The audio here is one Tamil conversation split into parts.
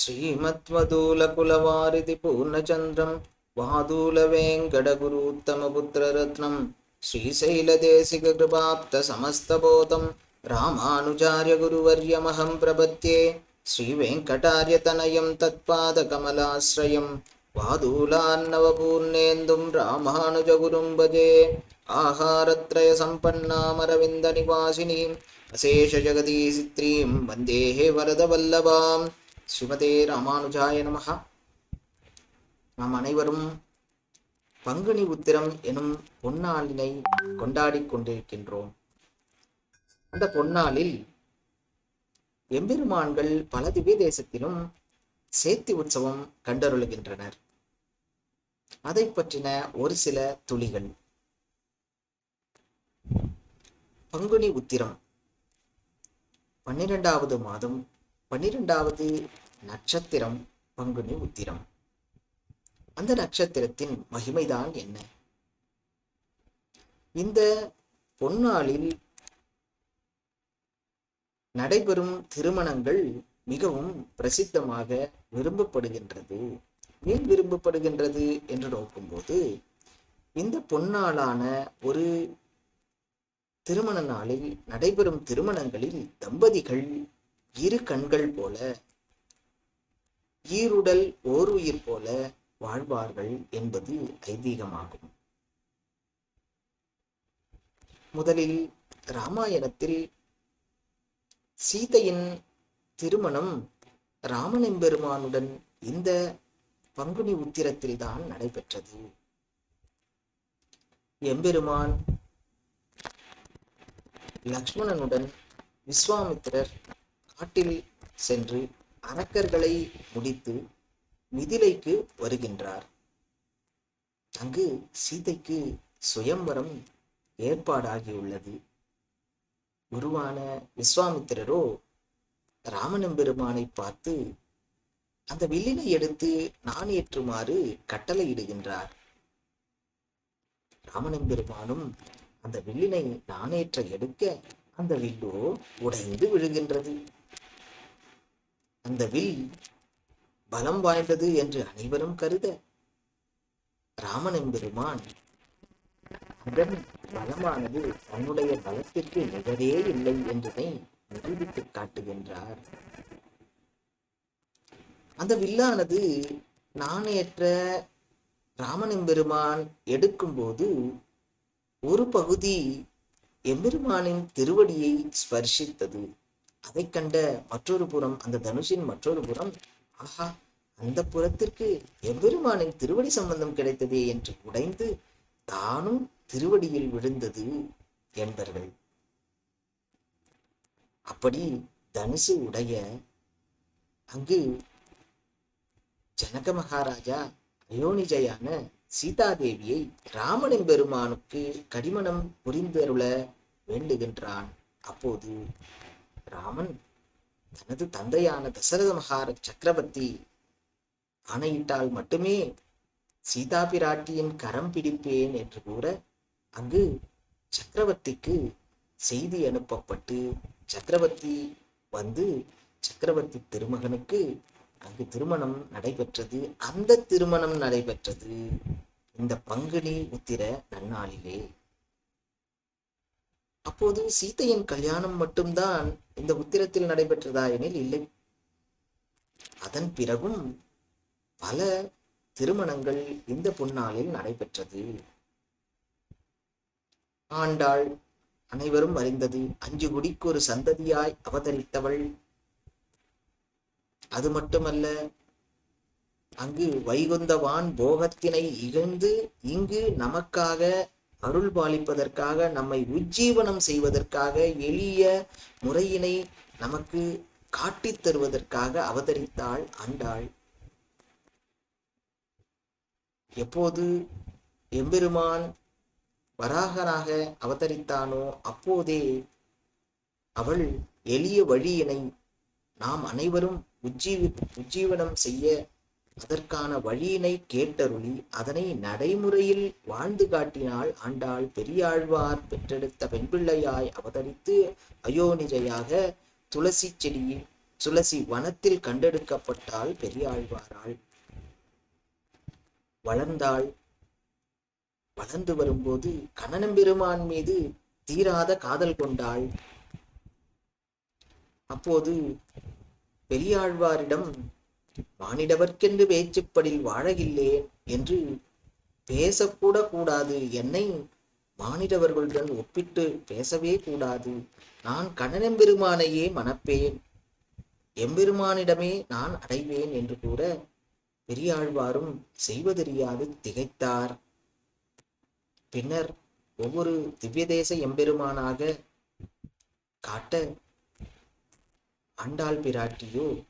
श्रीमद्वदूलकुलवारिधि पूर्णचन्द्रं वादूलवेङ्कटगुरूत्तमपुत्ररत्नं श्रीशैलदेशिककृपाप्तसमस्तबोधं रामानुजार्यगुरुवर्यमहं प्रपद्ये श्रीवेङ्कटार्यतनयं तत्पादकमलाश्रयं वादूलान्नवपूर्णेन्दुं रामानुजगुरुं भजे आहारत्रयसम्पन्नामरविन्दनिवासिनीम् अशेषजगदीसित्रीं वन्देः वरदवल्लभाम् சிவதே ராமானுஜாய நமகா நாம் அனைவரும் பங்குனி உத்திரம் எனும் பொன்னாளினை கொண்டாடிக் கொண்டிருக்கின்றோம். அந்த பொன்னாளில் எம்பெருமான்கள் பல திவ்ய தேசத்திலும் சேத்தி உற்சவம் கண்டருளுகின்றனர். அதை பற்றின ஒரு சில துளிகள். பங்குனி உத்திரம் பன்னிரெண்டாவது மாதம் பன்னிரெண்டாவது நட்சத்திரம் பங்குனி உத்திரம். அந்த நட்சத்திரத்தின் மகிமைதான் என்ன? இந்த பொன்னாளில் நடைபெறும் திருமணங்கள் மிகவும் பிரசித்தமாக விரும்பப்படுகின்றது. ஏன் விரும்பப்படுகின்றது என்று நோக்கும்போது இந்த பொன்னாளான ஒரு திருமண நாளில் நடைபெறும் திருமணங்களில் தம்பதிகள் இரு கண்கள் போல ஈருடல் ஓர் உயிர் போல வாழ்வார்கள் என்பது ஐதீகமாகும். முதலில் ராமாயணத்தில் சீதையின் திருமணம் ராமனெம்பெருமானுடன் இந்த பங்குனி உத்திரத்தில்தான் நடைபெற்றது. எம்பெருமான் லக்ஷ்மணனுடன் விஸ்வாமித்திரர் காட்டில் சென்று அரக்கர்களை முடித்து மிதிலைக்கு வருகின்றார். அங்கு சீதைக்கு சுயம்பரம் ஏற்பாடாகியுள்ளது. குருவான விஸ்வாமித்திரரோ ராமனம்பெருமானை பார்த்து அந்த வில்லினை எடுத்து நான் ஏற்றுமாறு கட்டளையிடுகின்றார். ராமனம்பெருமானும் அந்த வில்லினை நானேற்ற எடுக்க அந்த வில்லோ உடைந்து விழுகின்றது. அந்த வில் பலம் வாய்ந்தது என்று அனைவரும் கருத. ராமனெம்பெருமான் அதன் பலமானது தன்னுடைய பலத்திற்கு நிகரே இல்லை என்பதை நிரூபித்து காட்டுகின்றார். அந்த வில்லானது நாணேற்ற ராமனெம்பெருமான் எடுக்கும்போது ஒரு பகுதி எம்பெருமானின் திருவடியை ஸ்பர்ஷித்தது. அதை கண்ட மற்றொரு புறம் அந்த தனுஷின் மற்றொரு புறம் ஆஹா அந்த புறத்திற்கு எவ்வெருமானின் திருவடி சம்பந்தம் கிடைத்ததே என்று உடைந்து தானும் திருவடியில் விழுந்தது என்பர்கள். அப்படி தனுசு உடைய அங்கு ஜனக மகாராஜா அயோனிஜையான சீதாதேவியை ராமனின் பெருமானுக்கு கடிமணம் புரிந்தருள வேண்டுகின்றான். அப்போது ராமன் தனது தந்தையான தசரத மகார சக்கரவர்த்தி ஆணையிட்டால் மட்டுமே சீதா பிராட்டியின் கரம் பிடிப்பேன் என்று கூற அங்கு சக்கரவர்த்திக்கு செய்தி அனுப்பப்பட்டு சக்கரவர்த்தி வந்து சக்கரவர்த்தி திருமகனுக்கு அங்கு திருமணம் நடைபெற்றது. அந்த திருமணம் நடைபெற்றது. இந்த பங்குனி உத்திர நன்னாளிலே. அப்போது சீதையின் கல்யாணம் மட்டும்தான் இந்த உத்திரத்தில் நடைபெற்றதா எனில் இல்லை. அதன் பிறகும் பல திருமணங்கள் இந்த பொன்னாளில் நடைபெற்றது. ஆண்டாள் அனைவரும் அறிந்தது அஞ்சு குடிக்கு ஒரு சந்ததியாய் அவதரித்தவள். அது மட்டுமல்ல அங்கு வைகுந்தவான் போகத்தினை இகழ்ந்து இங்கு நமக்காக அருள் பாலிப்பதற்காக நம்மை உஜ்ஜீவனம் செய்வதற்காக எளிய முறையினை நமக்கு காட்டித் தருவதற்காக அவதரித்தாள் ஆண்டாள். எப்போது எம்பெருமான் வராகனாக அவதரித்தானோ அப்போதே அவள் எளிய வழியினை நாம் அனைவரும் உஜ்ஜீவி உஜ்ஜீவனம் செய்ய அதற்கான வழியினை கேட்டருளி அதனை நடைமுறையில் வாழ்ந்து காட்டினாள் ஆண்டாள் பெரியாழ்வார் பெற்றெடுத்த பெண்பிள்ளையாய் அவதரித்து அயோனிரையாக துளசி செடியில் துளசி வனத்தில் கண்டெடுக்கப்பட்டாள் பெரியாழ்வாராள் வளர்ந்தாள். வளர்ந்து வரும்போது கணனம்பெருமான் மீது தீராத காதல் கொண்டாள். அப்போது பெரியாழ்வாரிடம் மானிடவர்க்கென்று பேச்சுப்படில் வாழகில்லேன் என்று பேசக்கூட கூடாது என்னை மானிடவர்களுடன் ஒப்பிட்டு பேசவே கூடாது. நான் கண்ணனெம்பெருமானையே மணப்பேன். எம்பெருமானிடமே நான் அடைவேன் என்று கூட பெரியாழ்வாரும் செய்வதறியாது திகைத்தார். பின்னர் ஒவ்வொரு திவ்யதேச எம்பெருமானாக காட்ட ஆண்டாள் பிராட்டியோ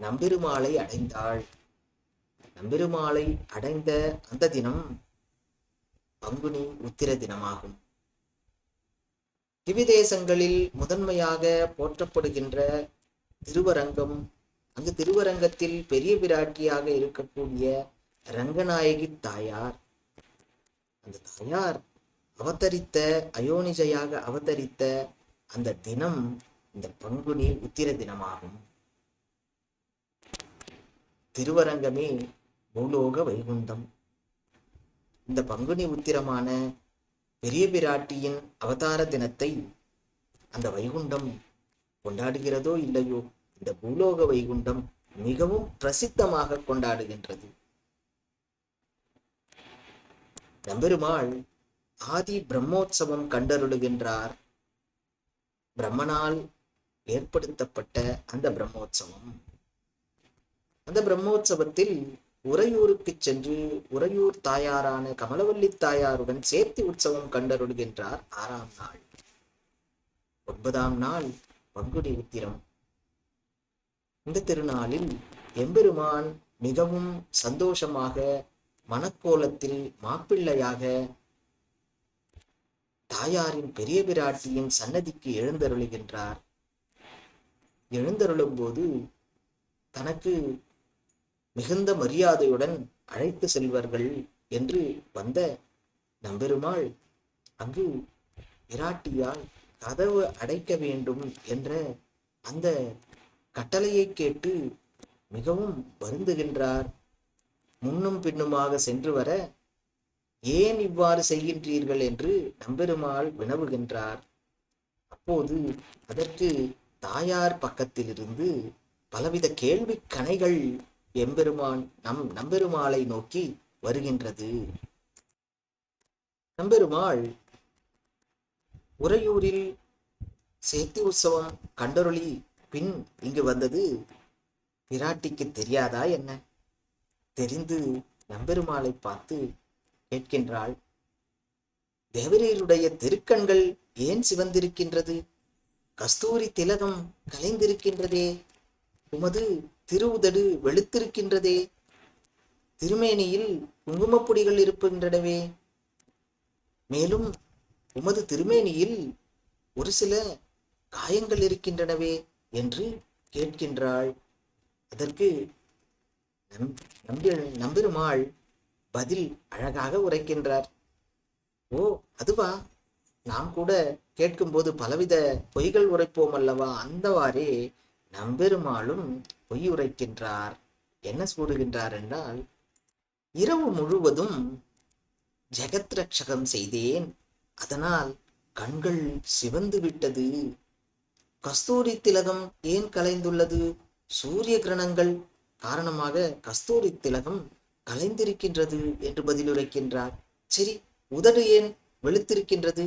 நம்பெருமாளை அடைந்தாள். நம்பெருமாளை அடைந்த அந்த தினம் பங்குனி உத்திர தினமாகும். திவிதேசங்களில் முதன்மையாக போற்றப்படுகின்ற திருவரங்கம் அங்கு திருவரங்கத்தில் பெரிய பிராட்டியாக இருக்கக்கூடிய ரங்கநாயகி தாயார். அந்த தாயார் அவதரித்த அயோனிஜையாக அவதரித்த அந்த தினம் இந்த பங்குனி உத்திர தினமாகும். திருவரங்கமே பூலோக வைகுந்தம். இந்த பங்குனி உத்திரமான பெரிய பிராட்டியின் அவதார தினத்தை அந்த வைகுண்டம் கொண்டாடுகிறதோ இல்லையோ? இந்த பூலோக வைகுண்டம் மிகவும் பிரசித்தமாக கொண்டாடுகின்றது. நம்பெருமாள் ஆதி பிரம்மோற்சவம் கண்டருளுகின்றார். பிரம்மனால் ஏற்படுத்தப்பட்ட அந்த பிரம்மோற்சவம் அந்த பிரம்மோற்சவத்தில் உறையூருக்கு சென்று உறையூர் தாயாரான கமலவல்லி தாயாருடன் சேர்த்து உற்சவம் கண்டருடுகின்றார் ஆறாம் நாள். ஒன்பதாம் நாள் பங்குடி உத்திரம். இந்த திருநாளில் எம்பெருமான் மிகவும் சந்தோஷமாக மனக்கோலத்தில் மாப்பிள்ளையாக தாயாரின் பெரிய பிராட்டியின் சன்னதிக்கு எழுந்தருளுகின்றார். எழுந்தருளும் போது தனக்கு மிகுந்த மரியாதையுடன் அழைத்து செல்வார்கள் என்று வந்த நம்பெருமாள் அங்கு பிராட்டியால் கதவு அடைக்க வேண்டும் என்ற அந்த கட்டளையை கேட்டு மிகவும் வருந்துகின்றார். முன்னும் பின்னுமாக சென்று வர ஏன் இவ்வாறு செய்கின்றீர்கள்? என்று நம்பெருமாள் வினவுகின்றார். அப்போது அதற்கு தாயார் பக்கத்திலிருந்து பலவித கேள்வி கணைகள் எம்பெருமான் நம் நம்பெருமாளை நோக்கி வருகின்றது. நம்பெருமாள் உறையூரில் சேத்தி உற்சவம் கண்டருளி பின் இங்கு வந்தது. பிராட்டிக்கு தெரியாதா என்ன? தெரிந்து நம்பெருமாளை பார்த்து கேட்கின்றாள் தேவரீருடைய திருக்கண்கள் ஏன் சிவந்திருக்கின்றது? கஸ்தூரி திலகம் கலைந்திருக்கின்றதே. உமது திருவுதடு வெளுத்திருக்கின்றதே. திருமேனியில் குங்குமப்பொடிகள் இருக்கின்றனவே மேலும் உமது திருமேனியில் ஒரு சில காயங்கள் இருக்கின்றனவே என்று கேட்கின்றாள். அதற்கு நம் நம்பி நம்பெருமாள் பதில் அழகாக உரைக்கின்றார். ஓ அதுவா? நாம் கூட கேட்கும்போது பலவித பொய்கள் உரைப்போம் அல்லவா? அந்தவாறே நம்பெருமாளும் பொய் உரைக்கின்றார் என்ன கூறுகின்றார் என்றால் இரவு முழுவதும் ஜெகத் ரட்சகம் செய்தேன். அதனால் கண்கள் சிவந்து விட்டது. கஸ்தூரி திலகம் ஏன் கலைந்துள்ளது? சூரிய கிரணங்கள் காரணமாக கஸ்தூரி திலகம் கலைந்திருக்கின்றது என்று பதிலுரைக்கின்றார். சரி உதடு ஏன் வெளுத்திருக்கின்றது?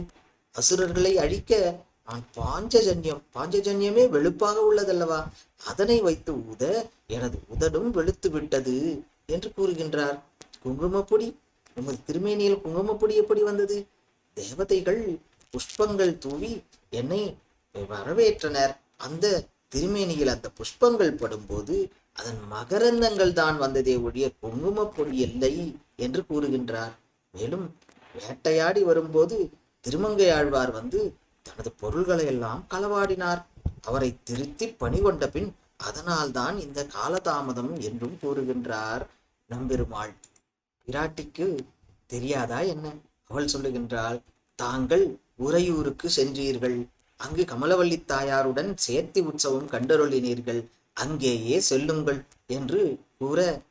அசுரர்களை அழிக்க நான் பாஞ்சஜன்யம். பாஞ்சஜன்யமே வெளுப்பாக உள்ளதல்லவா? அதனை வைத்து உத எனது உதடும் வெளுத்து விட்டது என்று கூறுகின்றார். குங்குமப்பொடி. உமது திருமேனியில் குங்குமப்பொடி எப்படி வந்தது? தேவதைகள் புஷ்பங்கள் தூவி என்னை வரவேற்றனர். அந்த திருமேனியில் அந்த புஷ்பங்கள் படும்போது அதன் மகரந்தங்கள் தான் வந்ததே ஒழிய குங்குமப்பொடி இல்லை என்று கூறுகின்றார். மேலும் வேட்டையாடி வரும்போது திருமங்கையாழ்வார் வந்து தனது பொருள்களை எல்லாம் களவாடினார். அவரை திருத்தி பணி கொண்ட பின் அதனால்தான் இந்த காலதாமதம் என்றும் கூறுகின்றார் நம்பெருமாள். பிராட்டிக்கு தெரியாதா என்ன? அவள் சொல்லுகின்றாள் தாங்கள் உறையூருக்கு சென்றீர்கள். அங்கு கமலவள்ளி தாயாருடன் சேர்த்தி உற்சவம் கண்டருளினீர்கள். அங்கேயே செல்லுங்கள் என்று கூற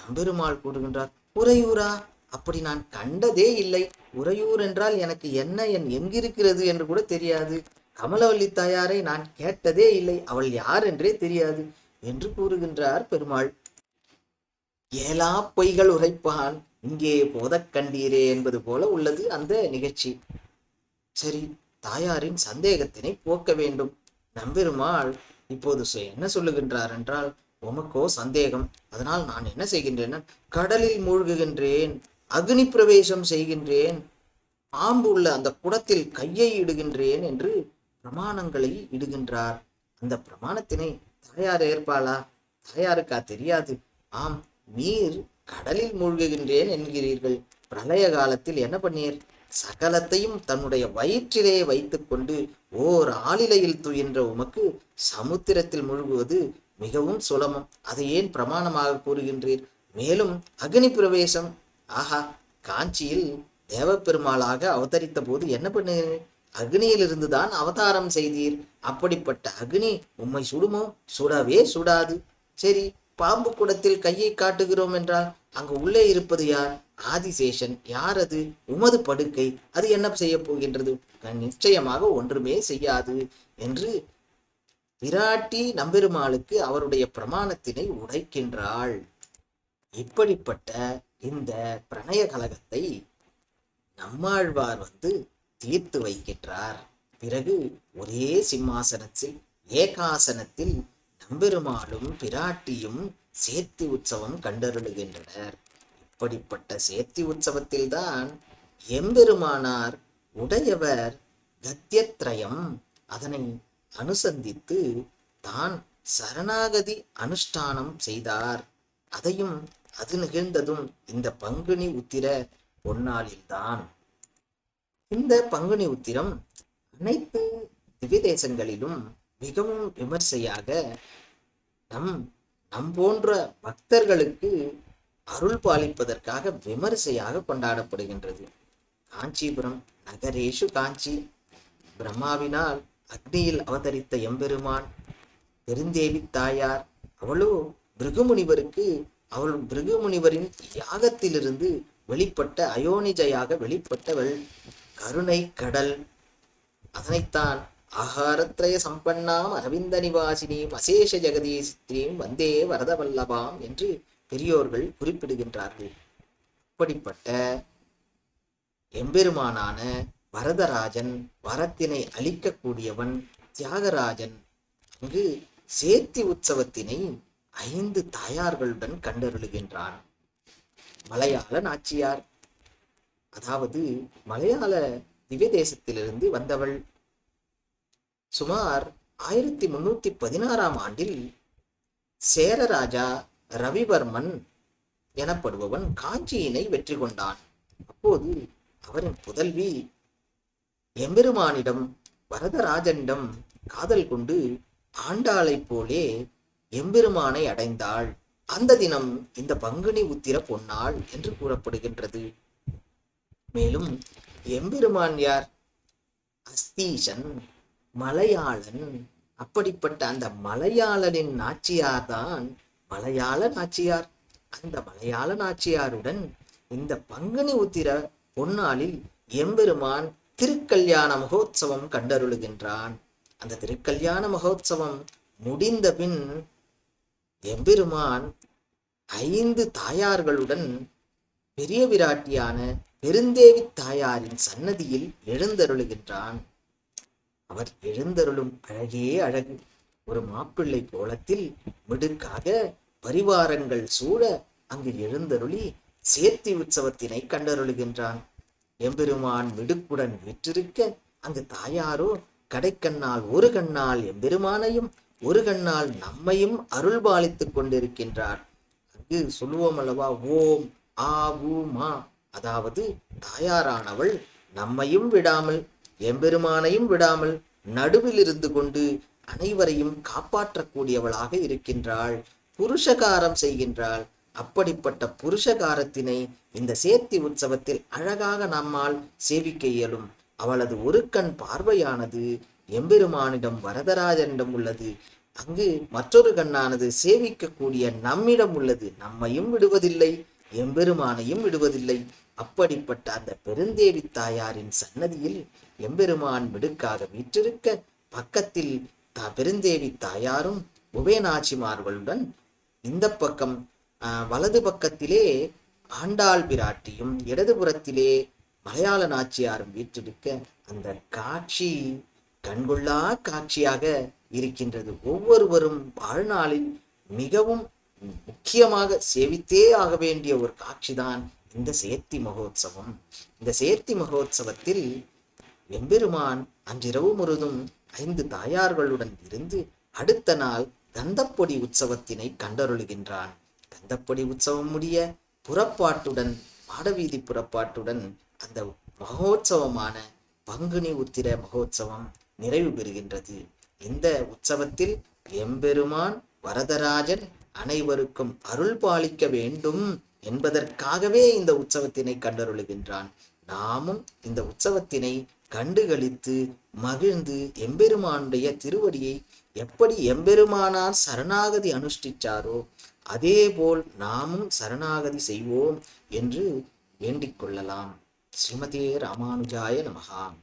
நம்பெருமாள் கூறுகின்றார். உறையூரா? அப்படி நான் கண்டதே இல்லை. உறையூர் என்றால் எனக்கு என்ன என் எங்கிருக்கிறது என்று கூட தெரியாது. கமலவள்ளி தாயாரை நான் கேட்டதே இல்லை. அவள் யார் என்றே தெரியாது என்று கூறுகின்றார் பெருமாள். ஏலா பொய்கள் உரைப்பான். இங்கே போதக் கண்டீரே என்பது போல உள்ளது அந்த நிகழ்ச்சி. சரி தாயாரின் சந்தேகத்தினை போக்க வேண்டும். நம்பெருமாள் இப்போது என்ன சொல்லுகின்றார் என்றால் உமக்கோ சந்தேகம். அதனால் நான் என்ன செய்கின்றேன் கடலில் மூழ்குகின்றேன். அக்னி பிரவேசம் செய்கின்றேன். பாம்பு உள்ள அந்த குடத்தில் கையை இடுகின்றேன் என்று பிரமாணங்களை இடுகின்றார். அந்த பிரமாணத்தினை தாயார் ஏற்பாளா? தாயாருக்கா தெரியாது. ஆம் நீர் கடலில் மூழ்குகின்றேன் என்கிறீர்கள். பிரளய காலத்தில் என்ன பண்ணீர்? சகலத்தையும் தன்னுடைய வயிற்றிலே வைத்துக்கொண்டு ஓர் ஆளிலையில் துயின்ற உமக்கு சமுத்திரத்தில் முழுகுவது மிகவும் சுலபம். அதை ஏன் பிரமாணமாக கூறுகின்றீர்? மேலும் அக்னி பிரவேசம் ஆஹா காஞ்சியில் தேவப்பெருமாளாக அவதரித்த போது என்ன பண்ணு? அக்னியிலிருந்து தான் அவதாரம் செய்தீர். அப்படிப்பட்ட அக்னி உம்மை சுடுமோ? சுடவே சுடாது. சரி பாம்பு குடத்தில் கையை காட்டுகிறோம் என்றால் அங்கு உள்ளே இருப்பது யார்? ஆதிசேஷன். யார் அது? உமது படுக்கை. அது என்ன செய்ய போகின்றது? நிச்சயமாக ஒன்றுமே செய்யாது என்று விராட்டி நம்பெருமாளுக்கு அவருடைய பிரமாணத்தினை உடைக்கின்றாள் இப்படிப்பட்ட இந்த பிரணய கலகத்தை நம்மாழ்வார் வந்து தீர்த்து வைக்கின்றார். பிறகு ஒரே சிம்மாசனத்தில் ஏகாசனத்தில் நம்பெருமாளும் பிராட்டியும் சேர்த்தி உற்சவம் கண்டருளுகின்றனர். இப்படிப்பட்ட சேர்த்தி உற்சவத்தில்தான் எம்பெருமானார் உடையவர் கத்தியத்ரயம் அதனை அனுசந்தித்து தான் சரணாகதி அனுஷ்டானம் செய்தார். அதையும் அது நிகழ்ந்ததும் இந்த பங்குனி உத்திர பொன்னாளில்தான். இந்த பங்குனி உத்திரம் அனைத்து திவிதேசங்களிலும் மிகவும் விமர்சையாக நம் நம் போன்ற பக்தர்களுக்கு அருள் பாலிப்பதற்காக விமரிசையாக கொண்டாடப்படுகின்றது. காஞ்சிபுரம் நகரேஷு காஞ்சி. பிரம்மாவினால் அக்னியில் அவதரித்த எம்பெருமான் பெருந்தேவி தாயார் அவளோ பிருகுமுனிவருக்கு அவள் பிருகுமுனிவரின் யாகத்திலிருந்து வெளிப்பட்ட அயோனிஜையாக வெளிப்பட்டவள் கருணை கடல். அதனைத்தான் ஆகாரத்ரய சம்பன்னாம் அரவிந்த நிவாசினியும் அசேஷ ஜெகதீசித்ரீம் வந்தே வரதவல்லபாம் என்று பெரியோர்கள் குறிப்பிடுகின்றார்கள். அப்படிப்பட்ட எம்பெருமானான வரதராஜன் வரத்தினை அளிக்கக்கூடியவன் தியாகராஜன் அங்கு சேர்த்தி உற்சவத்தினை ஐந்து தாயார்களுடன் கண்டருளுகின்றான். மலையாள நாச்சியார். அதாவது மலையாள திவ்ய தேசத்திலிருந்து வந்தவள். சுமார் ஆயிரத்தி முன்னூத்தி பதினாறாம் ஆண்டில் சேரராஜா ரவிவர்மன் எனப்படுபவன் காஞ்சியினை வெற்றி கொண்டான். அப்போது அவரின் புதல்வி எம்பெருமானிடம் வரதராஜனிடம் காதல் கொண்டு ஆண்டாளைப் போலே எம்பெருமானை அடைந்தாள். அந்த தினம் இந்த பங்குனி உத்திர பொன்னாள் என்று கூறப்படுகின்றது. மேலும் எம்பெருமான் யார்? அஸ்தீசன் மலையாளன். அப்படிப்பட்ட அந்த மலையாளனின் நாச்சியார் தான் மலையாள நாச்சியார். அந்த மலையாள நாச்சியாருடன் இந்த பங்குனி உத்திர பொன்னாளில் எம்பெருமான் திருக்கல்யாண மகோத்சவம் கண்டருளுகின்றான். அந்த திருக்கல்யாண மகோத்சவம் முடிந்த பின் எம்பெருமான் ஐந்து தாயார்களுடன் பெரிய விராட்டியான பெருந்தேவி தாயாரின் சன்னதியில் எழுந்தருளுகின்றான். அவர் எழுந்தருளும் அழகே அழகு. ஒரு மாப்பிள்ளை கோலத்தில் மிடுக்காக பரிவாரங்கள் சூழ அங்கு எழுந்தருளி சேர்த்தி உற்சவத்தினை கண்டருளுகின்றான். எம்பெருமான் மிடுக்குடன் விற்றிருக்க அங்கு தாயாரோ கடைக்கண்ணால் ஒரு கண்ணால் எம்பெருமானையும் ஒரு கண்ணால் நம்மையும் அருள் பாலித்துக் கொண்டிருக்கின்றார். அங்கு சொல்லுவோம் அல்லவா ஓம் ஆ ஊ மா. அதாவது தாயாரானவள் நம்மையும் விடாமல் எம்பெருமானையும் விடாமல் நடுவில் இருந்து கொண்டு அனைவரையும் காப்பாற்றக்கூடியவளாக இருக்கின்றாள். புருஷகாரம் செய்கின்றாள். அப்படிப்பட்ட புருஷகாரத்தினை இந்த சேர்த்தி உற்சவத்தில் அழகாக நம்மால் சேவிக்க இயலும். அவளது ஒரு கண் பார்வையானது எம்பெருமானிடம் வரதராஜனிடம் உள்ளது. அங்கு மற்றொரு கண்ணானது சேவிக்கக்கூடிய நம்மிடம் உள்ளது. நம்மையும் விடுவதில்லை எம்பெருமானையும் விடுவதில்லை. அப்படிப்பட்ட அந்த பெருந்தேவி தாயாரின் சன்னதியில் எம்பெருமான் விடுக்காக வீற்றிருக்க பக்கத்தில் த பெருந்தேவி தாயாரும் உபயநாச்சிமார்களுடன் இந்த பக்கம் வலது பக்கத்திலே ஆண்டாள் பிராட்டியும் இடதுபுறத்திலே மலையாள நாச்சியாரும் வீற்றிருக்க அந்த காட்சி கண்கொள்ளா காட்சியாக இருக்கின்றது. ஒவ்வொருவரும் வாழ்நாளில் மிகவும் முக்கியமாக சேவித்தே ஆக வேண்டிய ஒரு காட்சிதான் இந்த சேர்த்தி மகோத்சவம். இந்த சேர்த்தி மகோத்சவத்தில் எம்பெருமான் அன்றிரவு முழுதும் ஐந்து தாயார்களுடன் இருந்து அடுத்த நாள் கந்தப்பொடி உற்சவத்தினை கண்டருளுகின்றான். கந்தப்பொடி உற்சவம் முடிய புறப்பாட்டுடன் மாடவீதி புறப்பாட்டுடன் அந்த மகோத்சவமான பங்குனி உத்திர மகோத்சவம் நிறைவு பெறுகின்றது. இந்த உற்சவத்தில் எம்பெருமான் வரதராஜன் அனைவருக்கும் அருள் பாலிக்க வேண்டும் என்பதற்காகவே இந்த உற்சவத்தினை கண்டருளுகின்றான். நாமும் இந்த உற்சவத்தினை கண்டுகளித்து மகிழ்ந்து எம்பெருமானுடைய திருவடியை எப்படி எம்பெருமானார் சரணாகதி அனுஷ்டிச்சாரோ அதேபோல் நாமும் சரணாகதி செய்வோம் என்று வேண்டிக் கொள்ளலாம். ஸ்ரீமதே ராமானுஜாய நமகாம்